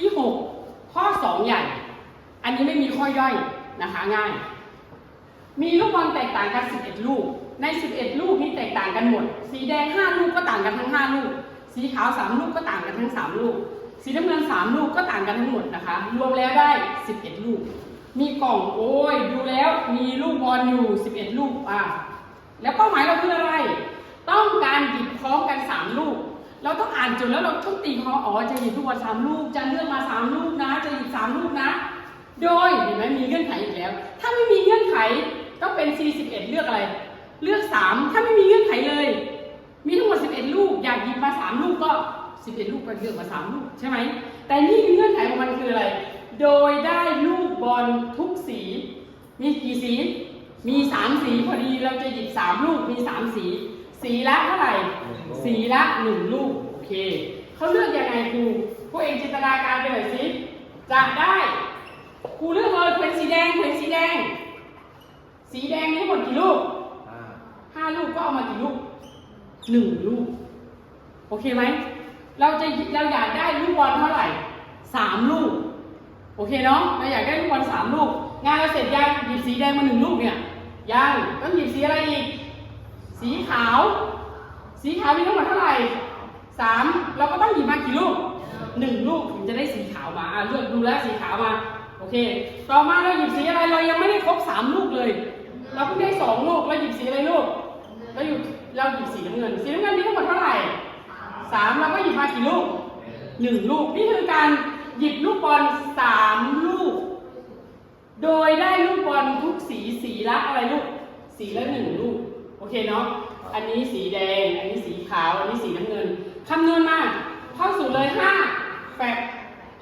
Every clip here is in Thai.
ที่ 6 ข้อ 2 ใหญ่ อันนี้ไม่มีข้อย่อยนะคะง่าย มีลูกบอลแตกต่างกัน 11 ลูก ใน 11 ลูกนี้แตกต่างกันหมด สีแดง 5 ลูกก็ต่างกันทั้ง 5 ลูก สีขาว 3 ลูกก็ต่างกันทั้ง 3 ลูก สีน้ำเงิน 3 ลูกก็ต่างกันทั้งหมดนะคะ รวมแล้วได้ 11 ลูก มีกล่องโอ้ยดูแล้วมีลูกบอลอยู่ 11 ลูกอะแล้วเป้าหมายเราคืออะไร ต้องการหยิบพร้อมกัน 3 ลูก เราต้องอ่านจนแล้วเราต้องตีคออ๋อจะหยิบลูกบอลสามลูกจะเลือกมา3ลูกนะ จะหยิบ3ลูกนะ โดยเห็นไหมมีเงื่อนไขอีกแล้ว ถ้าไม่มีเงื่อนไขก็เป็น 41 เลือกอะไร เลือก 3 ถ้าไม่มีเงื่อนไขเลย มีทั้งหมด 11 ลูก อยากหยิบมา 3 ลูกก็ 11 ลูกก็เลือกมา 3 ลูกใช่ไหม แต่นี่เงื่อนไขของมันคืออะไร โดยได้ลูกบอลทุกสี มีกี่สี มี 3 สีพอดี เราจะหยิบ 3 ลูก มี 3 สี สีละเท่าไหร่ สีละ1ลูก โอเค เขาเลือกยังไงครู พวกเองจินตนาการไปหน่อยสิจะได้ครูเลือกเลยเป็นสีแดงเป็นสีแดง สีแดงนี้หมดกี่ลูกอ่าห้าลูกก็เอามากี่ลูกหนึ่งลูก โอเคไหม เราจะเราอยากได้ลูกบอลเท่าไหร่สามลูก โอเคเนาะ เราอยากได้ลูกบอลสามลูก งานเราเสร็จยังหยิบสีแดงมาหนึ่งลูกเนี่ย ยังต้องหยิบสีอะไรอีก สีขาว สีขาวมีทั้งหมดเท่าไหร่สามเราก็ต้องหยิบมากี่ลูกหนึ่งลูกถึงจะได้สีขาวมาอะเลือกดูแลวสีขาวมา โอเค ต่อมาเราหยิบสีอะไรเรายังไม่ได้ครบสามลูกเลย เราเพิ่งได้สองลูกเราหยิบสีอะไรลูกเราหยิบเราหยิบสีน้ำเงิน สีน้ำเงินมีทั้งหมดเท่าไหร่สามเราก็หยิบมากี่ลูกหนึ่งลูก นี่คือการหยิบลูกบอลสามลูก โดยได้ลูกบอลทุกสีสีละอะไรลูก สีละหนึ่งลูก โอเคเนาะ อันนี้สีแดง อันนี้สีขาว อันนี้สีน้ำเงิน คำนวณมาเข้าสู่เลยห้าแฟก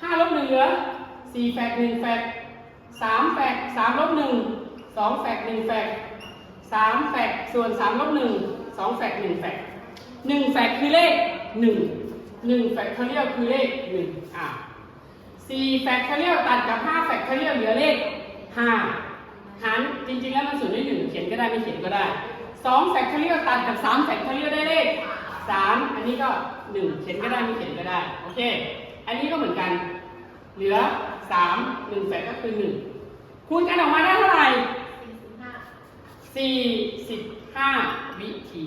ห้าลบหนึ่งเหลือสี่แฟกหนึ่งแฟกสามแฟกสามลบหนึ่งสองแฟกหนึ่งแฟกสามแฟกส่วนสามลบหนึ่งสองแฟกหนึ่งแฟกหนึ่งแฟกคือเลขหนึ่งหนึ่งแฟกเขาเรียกคือเลขหนึ่งอะสี่แฟกเทเรียลตัดกับห้าแฟกเทเรียลเหลือเลขห้าหารจริงๆแล้วมันส่วนด้วยหนึ่งเขียนก็ได้ไม่เขียนก็ได้ สองแฟกเทอเรียลตัดกับสามแฟกเทอเรียลได้เลขสามอันนี้ก็หนึ่งเขียนก็ได้ไม่เขียนก็ได้ โอเค อันนี้ก็เหมือนกัน เหลือสามหนึ่งแฟกก็คือหนึ่งคูณกันออกมาได้เท่าไหร่สี่สิบห้าวิธี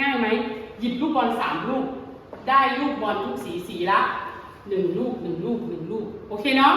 ง่ายไหม หยิบลูกบอลสามลูก ได้ลูกบอลทุกสีสีละหนึ่งลูกหนึ่งลูกหนึ่งลูก โอเคเนาะ